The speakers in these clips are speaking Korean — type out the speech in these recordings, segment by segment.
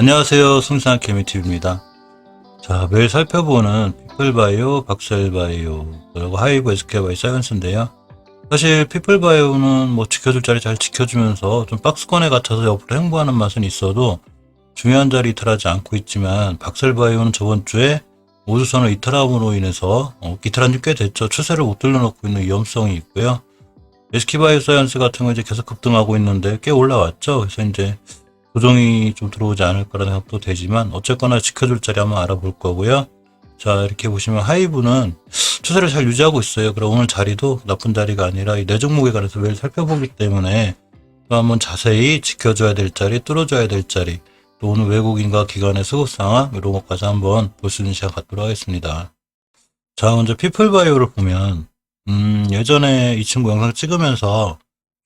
안녕하세요. 승산 케미TV입니다. 자, 매일 살펴보는 피플바이오, 박셀바이오, 그리고 하이브 SK바이 사이언스인데요. 사실 피플바이오는 뭐 지켜줄 자리 잘 지켜주면서 좀 박스권에 갇혀서 옆으로 행보하는 맛은 있어도 중요한 자리 이탈하지 않고 있지만 박셀바이오는 저번 주에 오주선을 이탈함으로 인해서 어, 이탈한 지 꽤 됐죠. 추세를 못 들려놓고 있는 위험성이 있고요. SK바이오 사이언스 같은 거 이제 계속 급등하고 있는데 꽤 올라왔죠. 그래서 이제 조정이 좀 들어오지 않을까라는 생각도 되지만 어쨌거나 지켜줄 자리 한번 알아볼 거고요. 자 이렇게 보시면 하이브는 추세를 잘 유지하고 있어요. 그럼 오늘 자리도 나쁜 자리가 아니라 이네 종목에 관해서 매일 살펴보기 때문에 또 한번 자세히 지켜줘야 될 자리, 뚫어줘야 될 자리, 또 오늘 외국인과 기관의 수급 상황 이런 것까지 한번 볼 수 있는 시간 갖도록 하겠습니다. 자 먼저 피플바이오를 보면 음, 예전에 이 친구 영상 찍으면서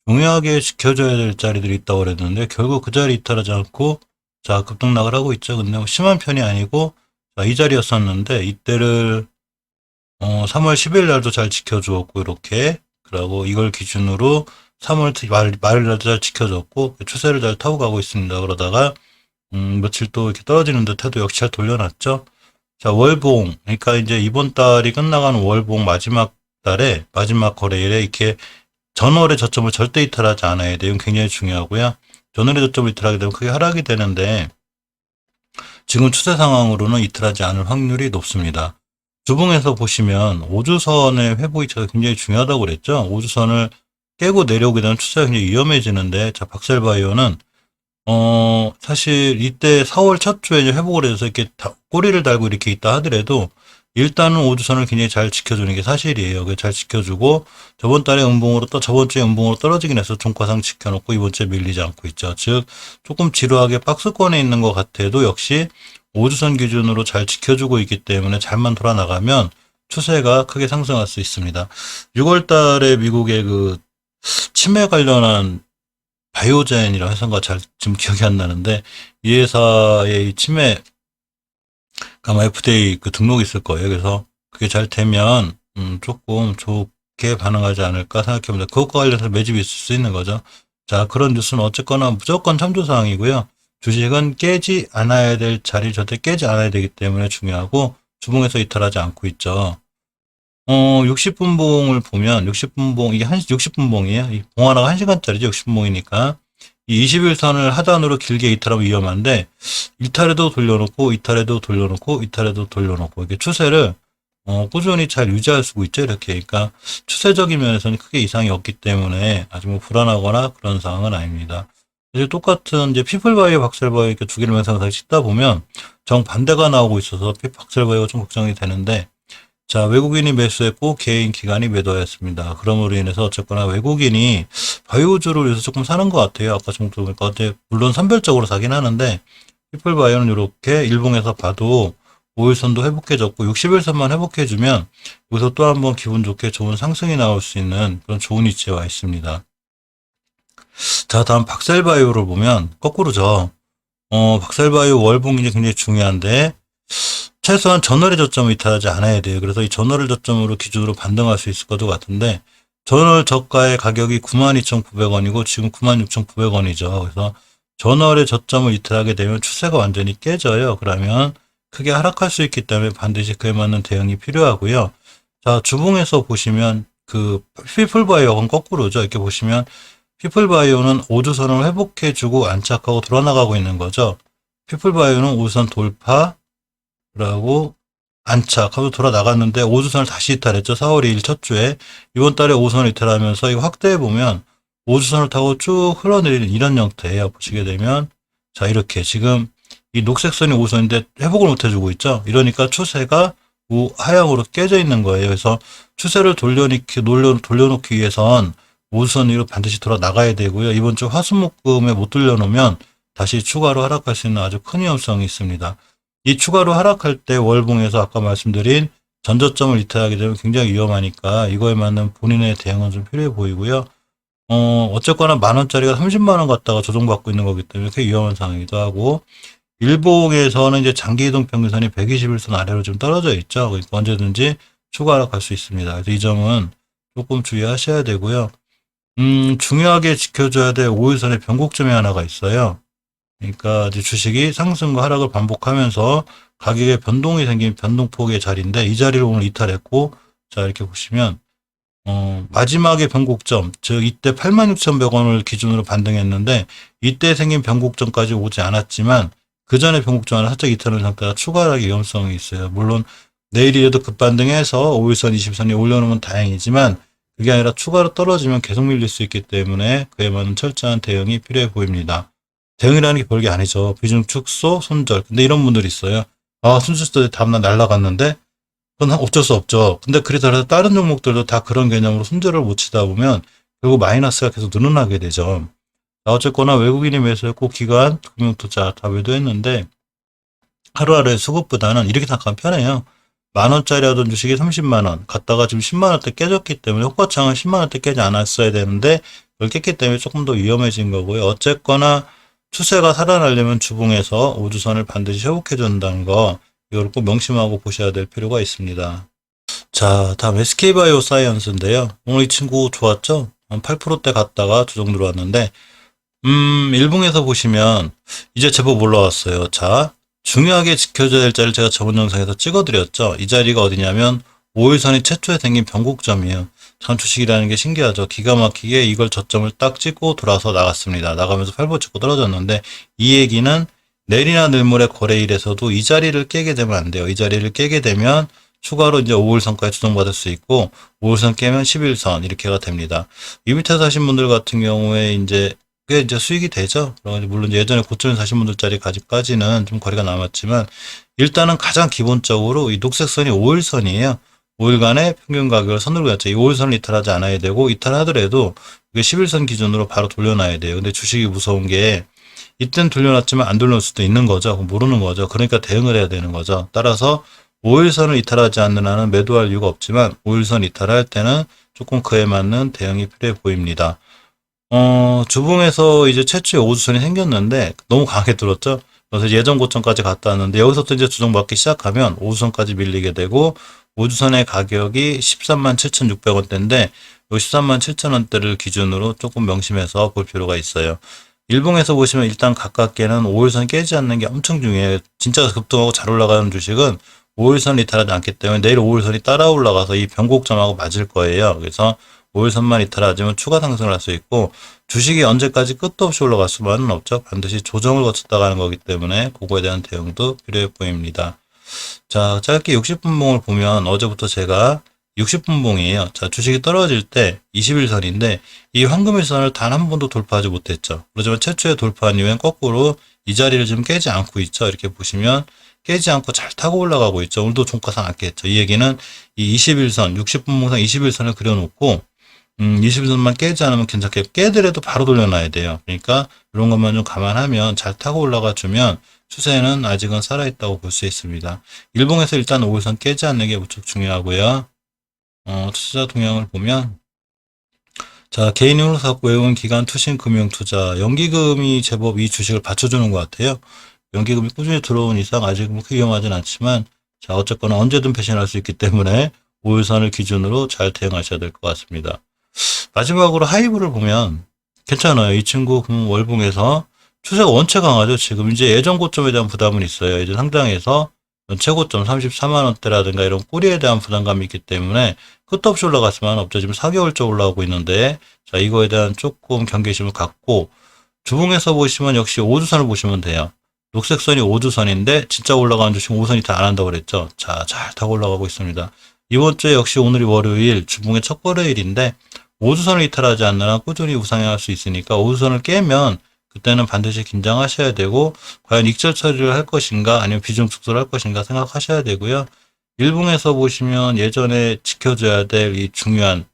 중요하게 지켜줘야 될 자리들이 있다고 그랬는데 결국 그 자리 이탈하지 않고 자 급등락을 하고 있죠. 근데 뭐 심한 편이 아니고 자, 이 자리였었는데 이때를 어, 3월 10일 날도 잘 지켜주었고 이렇게 그리고 이걸 기준으로 3월 말, 날도 잘 지켜줬고 추세를 잘 타고 가고 있습니다. 그러다가 음, 며칠 또 이렇게 떨어지는 듯해도 역시 잘 돌려놨죠. 자 월봉 그러니까 이제 이번 달이 끝나가는 월봉 마지막 달에 마지막 거래일에 이렇게 전월의 저점을 절대 이탈하지 않아야 돼요. 굉장히 중요하고요. 전월의 저점을 이탈하게 되면 크게 하락이 되는데 지금 추세 상황으로는 이탈하지 않을 확률이 높습니다. 주봉에서 보시면 5주선의 회복이 굉장히 중요하다고 그랬죠. 5주선을 깨고 내려오게 되면 추세가 굉장히 위험해지는데 자 박셀바이오는 어 사실 이때 4월 첫 주에 이제 회복을 해서 이렇게 다- 꼬리를 달고 이렇게 있다 하더라도 일단은 5주선을 굉장히 잘 지켜주는 게 사실이에요. 그잘 지켜주고 저번 달에 음봉으로 또 저번 주에 음봉으로 떨어지긴 해서 종가상 지켜놓고 이번 주에 밀리지 않고 있죠. 즉 조금 지루하게 박스권에 있는 것 같아도 역시 5주선 기준으로 잘 지켜주고 있기 때문에 잘만 돌아나가면 추세가 크게 상승할 수 있습니다. 6월 달에 미국의 그 치매 관련한 바이오젠이라는 회사가 잘 지금 기억이 안 나는데 이 회사의 이 치매 아마 FDA 그 등록이 있을 거예요. 그래서 그게 잘 되면 음, 조금 좋게 반응하지 않을까 생각해봅니다. 그것과 관련해서 매집이 있을 수 있는 거죠. 자 그런 뉴스는 어쨌거나 무조건 참조사항이고요. 주식은 깨지 않아야 될 자리 절대 깨지 않아야 되기 때문에 중요하고 주봉에서 이탈하지 않고 있죠. 어, 60분봉을 보면 60분봉 이게 한 60분봉이에요. 이 봉 하나가 1시간짜리죠. 60분봉이니까 이 21선을 하단으로 길게 이탈하면 위험한데 이탈에도 돌려놓고 이탈에도 돌려놓고 이탈에도 돌려놓고 이게 추세를 어, 꾸준히 잘 유지할 수 있죠. 이렇게. 그러니까 추세적인 면에서는 크게 이상이 없기 때문에 아주 뭐 불안하거나 그런 상황은 아닙니다. 사실 똑같은 이제 피플바이오, 박셀바이오 이렇게 두 개를 영상을 찍다 보면 정반대가 나오고 있어서 피 박셀바이오가 좀 걱정이 되는데 자, 외국인이 매수했고 개인 기관이 매도했습니다. 그럼으로 인해서 어쨌거나 외국인이 바이오주를 위해서 조금 사는 것 같아요. 아까 정도 보니까 어제 물론 선별적으로 사긴 하는데 피플바이오는 이렇게 일봉에서 봐도 5일선도 회복해졌고 60일선만 회복해주면 여기서 또 한번 기분 좋게 좋은 상승이 나올 수 있는 그런 좋은 위치에 와 있습니다. 자, 다음 박셀바이오를 보면 거꾸로죠. 어, 박셀바이오 월봉이 굉장히 중요한데 최소한 전월의 저점을 이탈하지 않아야 돼요. 그래서 이 전월을 저점으로 기준으로 반등할 수 있을 것도 같은데 전월 저가의 가격이 92,900원이고 지금 96,900원이죠. 그래서 전월의 저점을 이탈하게 되면 추세가 완전히 깨져요. 그러면 크게 하락할 수 있기 때문에 반드시 그에 맞는 대응이 필요하고요. 자, 주봉에서 보시면 그 피플바이오는 거꾸로죠. 이렇게 보시면 피플바이오는 5주선을 회복해주고 안착하고 돌아나가고 있는 거죠. 피플바이오는 5선 돌파, 라고 안착하고 돌아 나갔는데 5주선을 다시 이탈했죠. 4월 2일 첫 주에 이번 달에 5선을 이탈하면서 이거 확대해 보면 5주선을 타고 쭉 흘러내리는 이런 형태예요. 보시게 되면 자 이렇게 지금 이 녹색선이 5선인데 회복을 못 해주고 있죠. 이러니까 추세가 우 하향으로 깨져 있는 거예요. 그래서 추세를 돌려놓기 돌려 돌려놓기 위해선 5선 위로 반드시 돌아 나가야 되고요. 이번 주 화수목금에 못 돌려놓으면 다시 추가로 하락할 수 있는 아주 큰 위험성이 있습니다. 이 추가로 하락할 때 월봉에서 아까 말씀드린 전저점을 이탈하게 되면 굉장히 위험하니까 이거에 맞는 본인의 대응은 좀 필요해 보이고요. 어, 어쨌거나 만 원짜리가 30만 원 갖다가 조정받고 있는 거기 때문에 꽤 위험한 상황이기도 하고 일봉에서는 이제 장기 이동 평균선이 121선 아래로 좀 떨어져 있죠. 그러니까 언제든지 추가 하락할 수 있습니다. 그래서 이 점은 조금 주의하셔야 되고요. 음, 중요하게 지켜줘야 될 5일선의 변곡점이 하나가 있어요. 그러니까 이제 주식이 상승과 하락을 반복하면서 가격에 변동이 생긴 변동폭의 자리인데 이 자리를 오늘 이탈했고 자 이렇게 보시면 어, 마지막에 변곡점 즉 이때 86,100원을 기준으로 반등했는데 이때 생긴 변곡점까지 오지 않았지만 그 전에 변곡점 하나 살짝 이탈한 상태가 추가하기 위험성이 있어요. 물론 내일이라도 급반등해서 5일선 20선이 올려놓으면 다행이지만 그게 아니라 추가로 떨어지면 계속 밀릴 수 있기 때문에 그에 맞는 철저한 대응이 필요해 보입니다. 대응이라는 게 별게 아니죠. 비중 축소, 손절. 근데 이런 분들이 있어요. 아, 순수도 다음날 날라갔는데 그건 어쩔 수 없죠. 근데 그래서 다른 종목들도 다 그런 개념으로 손절을 못 치다 보면 결국 마이너스가 계속 늘어나게 되죠. 자, 어쨌거나 외국인이 매수했고 기관, 금융투자 다 매도했는데 하루하루의 수급보다는 이렇게 생각하면 편해요. 만 원짜리 하던 주식이 30만 원 갔다가 지금 10만 원대 깨졌기 때문에 효과창은 10만 원대 깨지 않았어야 되는데 그걸 깼기 때문에 조금 더 위험해진 거고요. 어쨌거나 추세가 살아나려면 주봉에서 우주선을 반드시 회복해 준다는 거 이걸 꼭 명심하고 보셔야 될 필요가 있습니다. 자, 다음 SK바이오 사이언스인데요. 오늘 이 친구 좋았죠? 한 8%대 갔다가 조정 들어왔는데 음, 일봉에서 보시면 이제 제법 올라왔어요. 자, 중요하게 지켜줘야 될 자리를 제가 저번 영상에서 찍어드렸죠. 이 자리가 어디냐면 5일선이 최초에 생긴 변곡점이에요. 참 주식이라는 게 신기하죠. 기가 막히게 이걸 저점을 딱 찍고 돌아서 나갔습니다. 나가면서 팔보 찍고 떨어졌는데 이 얘기는 내리나 늘물의 거래일에서도 이 자리를 깨게 되면 안 돼요. 이 자리를 깨게 되면 추가로 이제 5일선까지 조정받을 수 있고 5일선 깨면 11선 이렇게가 됩니다. 이 밑에 사신 분들 같은 경우에 이제 꽤 이제 수익이 되죠. 물론 예전에 고점에 사신 분들짜리 가지까지는 좀 거리가 남았지만 일단은 가장 기본적으로 이 녹색선이 5일선이에요. 5일간의 평균 가격을 선으로 갔죠. 이 5일선을 이탈하지 않아야 되고 이탈하더라도 이게 11선 기준으로 바로 돌려놔야 돼요. 근데 주식이 무서운 게 이땐 돌려놨지만 안 돌려놓을 수도 있는 거죠. 모르는 거죠. 그러니까 대응을 해야 되는 거죠. 따라서 5일선을 이탈하지 않는 한은 매도할 이유가 없지만 5일선 이탈할 때는 조금 그에 맞는 대응이 필요해 보입니다. 어, 주봉에서 이제 최초의 오주선이 생겼는데 너무 강하게 들었죠. 그래서 예전 고점까지 갔다 왔는데 여기서부터 이제 조정받기 시작하면 오주선까지 밀리게 되고 오주선의 가격이 13만 7,600원대인데 이 13만 7천원대를 기준으로 조금 명심해서 볼 필요가 있어요. 일봉에서 보시면 일단 가깝게는 5일선 깨지 않는 게 엄청 중요해요. 진짜 급등하고 잘 올라가는 주식은 5일선 이탈하지 않기 때문에 내일 5일선이 따라 올라가서 이 변곡점하고 맞을 거예요. 그래서 5일선만 이탈하지만 추가 상승을 할 수 있고 주식이 언제까지 끝도 없이 올라갈 수만은 없죠. 반드시 조정을 거쳤다 가는 거기 때문에 그거에 대한 대응도 필요해 보입니다. 자, 짧게 60분봉을 보면 어제부터 제가 60분봉이에요. 자, 주식이 떨어질 때 21선인데 이 황금일선을 단 한 번도 돌파하지 못했죠. 그렇지만 최초에 돌파한 이후엔 거꾸로 이 자리를 지금 깨지 않고 있죠. 이렇게 보시면 깨지 않고 잘 타고 올라가고 있죠. 오늘도 종가상 안 깼죠. 이 얘기는 이 21선, 60분봉상 21선을 그려놓고 음, 21선만 깨지 않으면 괜찮게 깨더라도 바로 돌려놔야 돼요. 그러니까 이런 것만 좀 감안하면 잘 타고 올라가 주면 추세는 아직은 살아있다고 볼 수 있습니다. 일봉에서 일단 5일선 깨지 않는 게 무척 중요하고요. 어, 투자 동향을 보면 자 개인으로 갖고 외운 기관 투신 금융 투자 연기금이 제법 이 주식을 받쳐주는 것 같아요. 연기금이 꾸준히 들어온 이상 아직은 크게 위험하진 않지만 자 어쨌거나 언제든 배신할 수 있기 때문에 5일선을 기준으로 잘 대응하셔야 될 것 같습니다. 마지막으로 하이브를 보면 괜찮아요. 이 친구 금 월봉에서 추세가 원체 강하죠. 지금 이제 예전 고점에 대한 부담은 있어요. 예전 상장에서 최고점 34만 원대라든가 이런 꼬리에 대한 부담감이 있기 때문에 끝도 없이 올라갈 수만 없죠. 지금 4개월째 올라오고 있는데 자 이거에 대한 조금 경계심을 갖고 주봉에서 보시면 역시 5주선을 보시면 돼요. 녹색선이 5주선인데 진짜 올라가는 주식 5선이 다 안 한다고 그랬죠. 자, 잘 타고 올라가고 있습니다. 이번 주에 역시 오늘이 월요일 주봉의 첫 거래일인데 5주선을 이탈하지 않는 한 꾸준히 우상향할 수 있으니까 5주선을 깨면 그때는 반드시 긴장하셔야 되고 과연 익절 처리를 할 것인가 아니면 비중 축소를 할 것인가 생각하셔야 되고요. 일봉에서 보시면 예전에 지켜줘야 될 이 중요한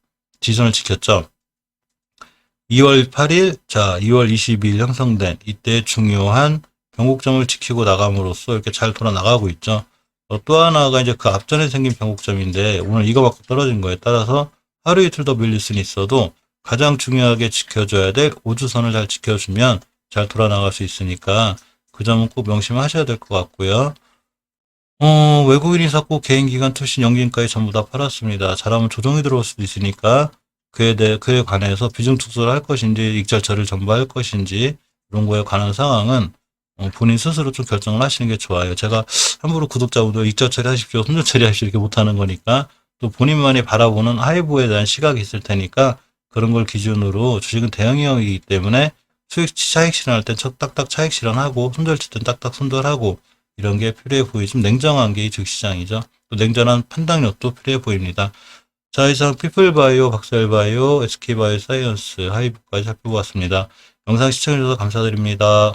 지선을 지켰죠. 2월 8일, 자, 2월 22일 형성된 이때 중요한 변곡점을 지키고 나감으로써 이렇게 잘 돌아 나가고 있죠. 어, 또 하나가 이제 그 앞전에 생긴 변곡점인데 오늘 이거 갖고 떨어진 거에 따라서 하루 이틀 더 밀릴 수는 있어도 가장 중요하게 지켜줘야 될 5주선을 잘 지켜주면 잘 돌아나갈 수 있으니까 그 점은 꼭 명심하셔야 될 것 같고요. 어, 외국인이 샀고 개인 기관 투신 연기인까지 전부 다 팔았습니다. 잘하면 조정이 들어올 수도 있으니까 그에 대해 그에 관해서 비중 축소를 할 것인지 익절처를 전부 할 것인지 이런 거에 관한 상황은 어, 본인 스스로 좀 결정을 하시는 게 좋아요. 제가 함부로 구독자분들 익절 처리하십시오, 손절 처리하십시오 이렇게 못하는 거니까 또 본인만이 바라보는 하이브에 대한 시각이 있을 테니까 그런 걸 기준으로 주식은 대형이기 때문에 수익 차익 실현할 땐첫 딱딱 차익 실현하고 손절 칠 땐 딱딱 손절하고 이런 게 필요해 보이지만 냉정한 게이 주식시장이죠. 또 냉정한 판단력도 필요해 보입니다. 자 이상 피플바이오, 박셀바이오, SK바이오 사이언스, 하이브까지 살펴보았습니다. 영상 시청해주셔서 감사드립니다.